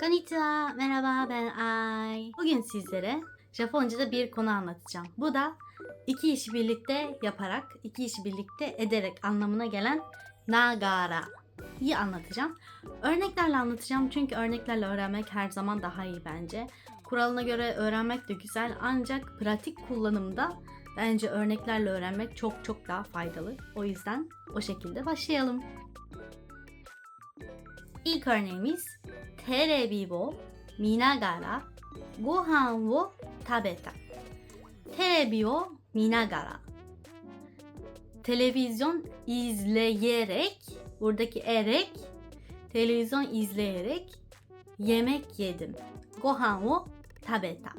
Konnichiwa, merhaba ben Ay. Bugün sizlere Japonca'da bir konu anlatacağım. Bu da iki işi birlikte yaparak, iki işi birlikte ederek anlamına gelen nagara iyi anlatacağım. Örneklerle anlatacağım çünkü örneklerle öğrenmek her zaman daha iyi bence. Kuralına göre öğrenmek de güzel ancak pratik kullanımda bence örneklerle öğrenmek çok çok daha faydalı. O yüzden o şekilde başlayalım. İlk örneğimiz テレビを見ながらご飯を食べた。テレビを見ながら televizyon izleyerek buradaki erek televizyon izleyerek yemek yedim. Gohan wo tabeta.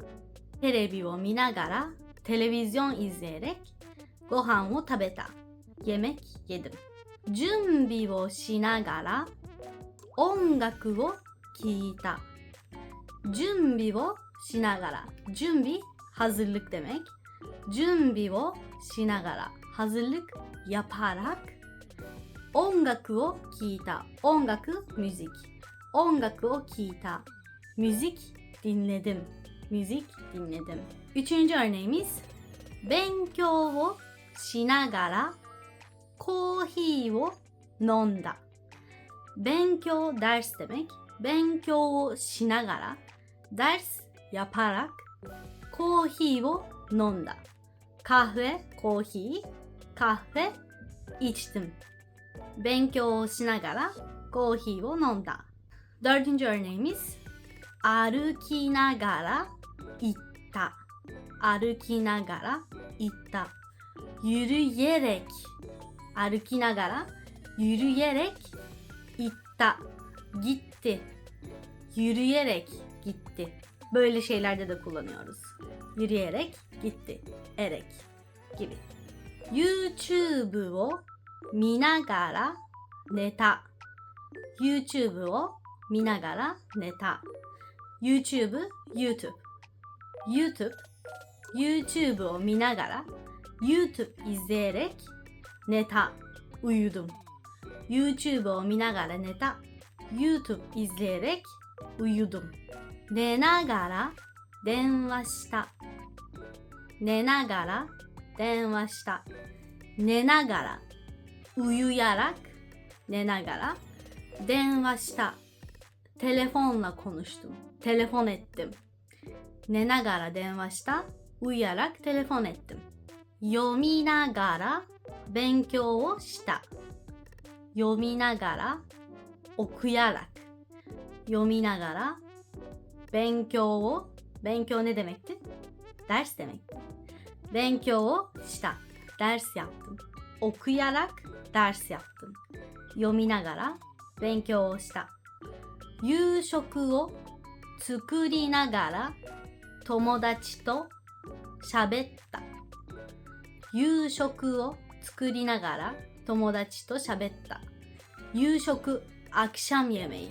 Terebi wo minagara televizyon izleyerek gohan wo tabeta. Yemek yedim. Junbi wo shinagara 音楽を 聞いた。準備をしながら。準備、はずるくてめ。準備をしながら。はずるく、やぱらく。音楽を聞いた。音楽、ミュージック。音楽を聞いた。ミュージック、ディンネデム。ミュージック、ディンネデム。Üçüncü örneğimiz 勉強をしながらコーヒーを飲んだ。勉強 ders demek 勉強をしながら、das Japarak コーヒーを飲んだ。カフェコーヒー、カフェ一つ。勉強をしながらコーヒーを飲んだ。Dirtinger name is 歩きながら行った。歩きながら行った。ゆるゆれき歩きながらゆるゆれき行った。gitti. Yürüyerek gitti. Böyle şeylerde de kullanıyoruz. Yürüyerek gitti. Erek gibi. YouTube'u minagara neta. YouTube'u minagara neta. YouTube, YouTube. YouTube, YouTube'u minagara YouTube izleyerek neta uyudum. YouTube'u minagara neta YouTube izleyerek uyudum. Nenagara denwashita. Nenagara denwashita. Nenagara uyuyarak nenagara denwashita. Telefonla konuştum. Telefon ettim. Nenagara denwashita. Uyuyarak telefon ettim. Yominagara benkyou o shita. Yominagara おくやらく読みながら勉強を勉強ねでめってダッシュでめって勉強をしたダッシュやっておくやらくダッシュやっ読みながら勉強をした夕食を作りながら友達と喋った夕食を作りながら友達と喋った夕食 akşam yemeği.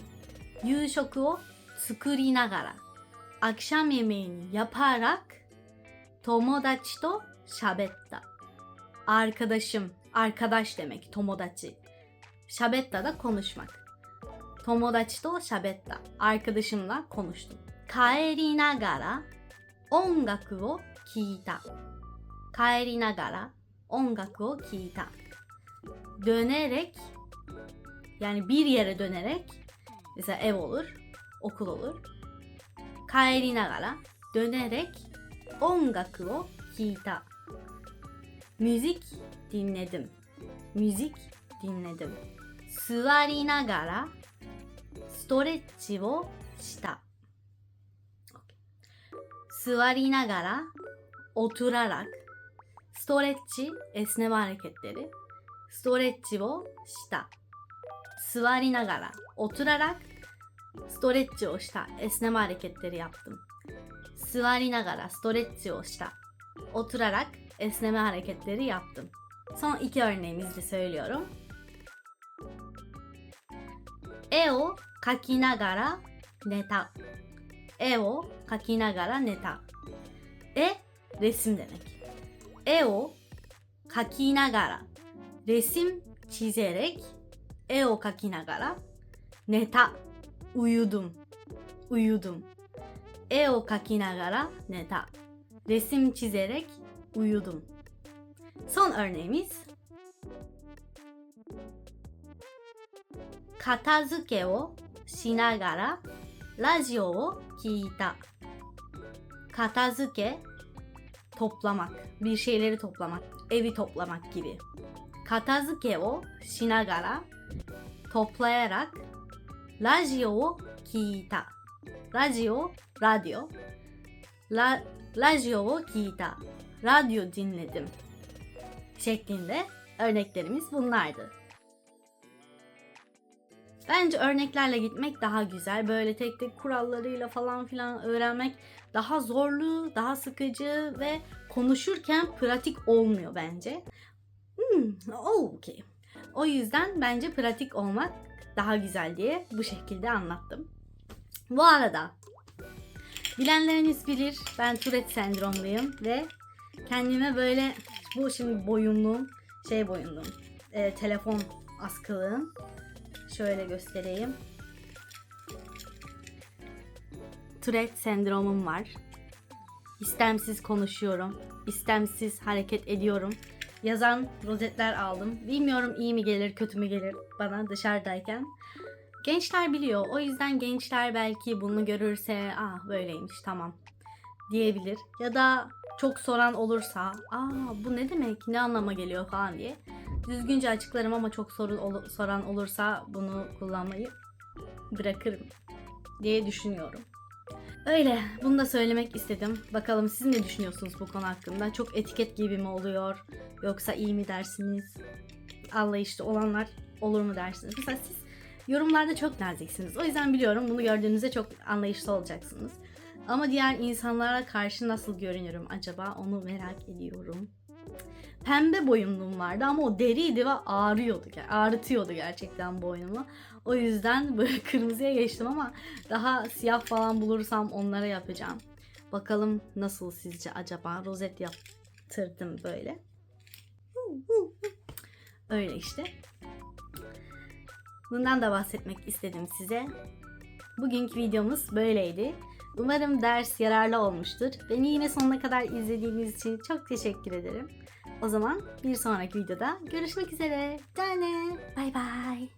夕食を作りながら akşam yemeğini yaparak 友達と喋った。Arkadaşım, arkadaş demek, tomodachi. Şabetta da konuşmak. Tomodachi to şabetta. Arkadaşımla konuştum. 帰りながら音楽を聴いた。帰りながら音楽を聴いた。dönerek Yani bir yere dönerek mesela ev olur, okul olur. Kaeri nagara dönerek ongaku o hiita. Müzik dinledim. Müzik dinledim. Suwari nagara stretchi o shita. Suwari nagara oturarak stretchi esneme hareketleri. Stretchi o shita. 座りながら、おつららく、ストレッチをした。エスネマーレケッテリアプトム。座りながら、ストレッチをした。おつららく、エスネマーレケッテリアプト。その勢いに水で添えるや。絵を描きながら、寝た。絵を描きながら、寝た。え、レッスンでなき。絵を描きながら、レッスン、チゼレキ。絵を描きながら resim çizerek 絵を描きながら寝た uyudum uyudum. E o kakinagara neta. Resim çizerek uyudum. Son örneğimiz. Katazuke o shinagara radio o kiita. Katazuke toplamak, bir şeyleri toplamak, evi toplamak gibi. Katazuke o shinagara toplayarak radio o. Radio, radyo. La, radio o. Radyo dinledim. Şeklinde örneklerimiz bunlardı. Bence örneklerle gitmek daha güzel. Böyle tek tek kurallarıyla falan filan öğrenmek daha zorlu, daha sıkıcı ve konuşurken pratik olmuyor bence. Hmm, okey. O yüzden bence pratik olmak daha güzel diye bu şekilde anlattım. Bu arada bilenleriniz bilir ben Tourette sendromluyum ve kendime böyle bu şimdi boyunluğum şey boyunluğum e, telefon askılığım şöyle göstereyim. Tourette sendromum var. İstemsiz konuşuyorum. istemsiz hareket ediyorum. Yazan rozetler aldım. Bilmiyorum iyi mi gelir, kötü mü gelir bana dışarıdayken. Gençler biliyor. O yüzden gençler belki bunu görürse, ah böyleymiş tamam diyebilir. Ya da çok soran olursa, aa bu ne demek, ne anlama geliyor falan diye. Düzgünce açıklarım ama çok soru ol- soran olursa bunu kullanmayı bırakırım diye düşünüyorum. Öyle, bunu da söylemek istedim. Bakalım siz ne düşünüyorsunuz bu konu hakkında? Çok etiket gibi mi oluyor? Yoksa iyi mi dersiniz? Anlayışlı olanlar olur mu dersiniz? Mesela siz yorumlarda çok naziksiniz. O yüzden biliyorum bunu gördüğünüzde çok anlayışlı olacaksınız. Ama diğer insanlara karşı nasıl görünürüm acaba onu merak ediyorum. Pembe boyunluğum vardı ama o deriydi ve ağrıyordu. Ağrıtıyordu gerçekten boynumu. O yüzden böyle kırmızıya geçtim ama daha siyah falan bulursam onlara yapacağım. Bakalım nasıl sizce acaba? Rozet yaptırdım böyle. Öyle işte. Bundan da bahsetmek istedim size. Bugünkü videomuz böyleydi. Umarım ders yararlı olmuştur. Beni yine sonuna kadar izlediğiniz için çok teşekkür ederim. O zaman bir sonraki videoda görüşmek üzere. Tane. Bay bay.